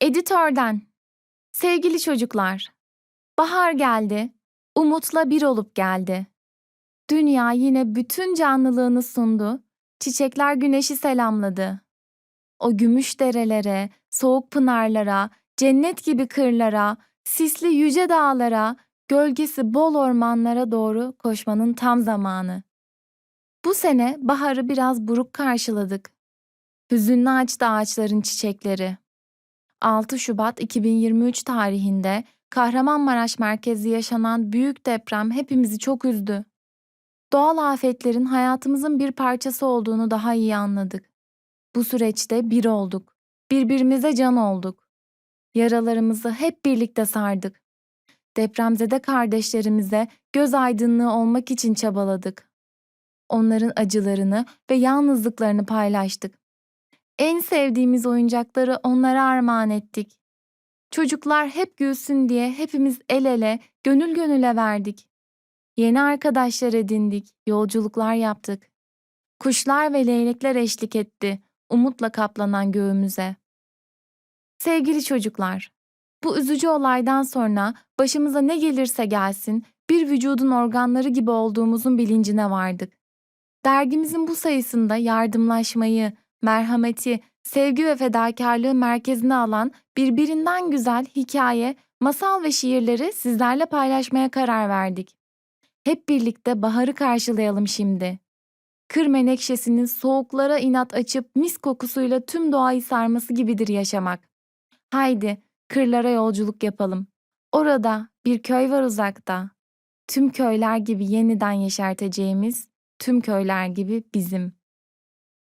Editörden Sevgili çocuklar, bahar geldi, umutla bir olup geldi. Dünya yine bütün canlılığını sundu, çiçekler güneşi selamladı. O gümüş derelere, soğuk pınarlara, cennet gibi kırlara, sisli yüce dağlara, gölgesi bol ormanlara doğru koşmanın tam zamanı. Bu sene baharı biraz buruk karşıladık. Hüzünlü açtı ağaçların çiçekleri. 6 Şubat 2023 tarihinde Kahramanmaraş merkezli yaşanan büyük deprem hepimizi çok üzdü. Doğal afetlerin hayatımızın bir parçası olduğunu daha iyi anladık. Bu süreçte bir olduk. Birbirimize can olduk. Yaralarımızı hep birlikte sardık. Depremzede kardeşlerimize göz aydınlığı olmak için çabaladık. Onların acılarını ve yalnızlıklarını paylaştık. En sevdiğimiz oyuncakları onlara armağan ettik. Çocuklar hep gülsün diye hepimiz el ele, gönül gönüle verdik. Yeni arkadaşlar edindik, yolculuklar yaptık. Kuşlar ve leylekler eşlik etti, umutla kaplanan göğümüze. Sevgili çocuklar, bu üzücü olaydan sonra başımıza ne gelirse gelsin, bir vücudun organları gibi olduğumuzun bilincine vardık. Dergimizin bu sayısında yardımlaşmayı, merhameti, sevgi ve fedakarlığı merkezine alan birbirinden güzel hikaye, masal ve şiirleri sizlerle paylaşmaya karar verdik. Hep birlikte baharı karşılayalım şimdi. Kır menekşesinin soğuklara inat açıp mis kokusuyla tüm doğayı sarması gibidir yaşamak. Haydi kırlara yolculuk yapalım. Orada bir köy var uzakta. Tüm köyler gibi yeniden yeşerteceğimiz, tüm köyler gibi bizim.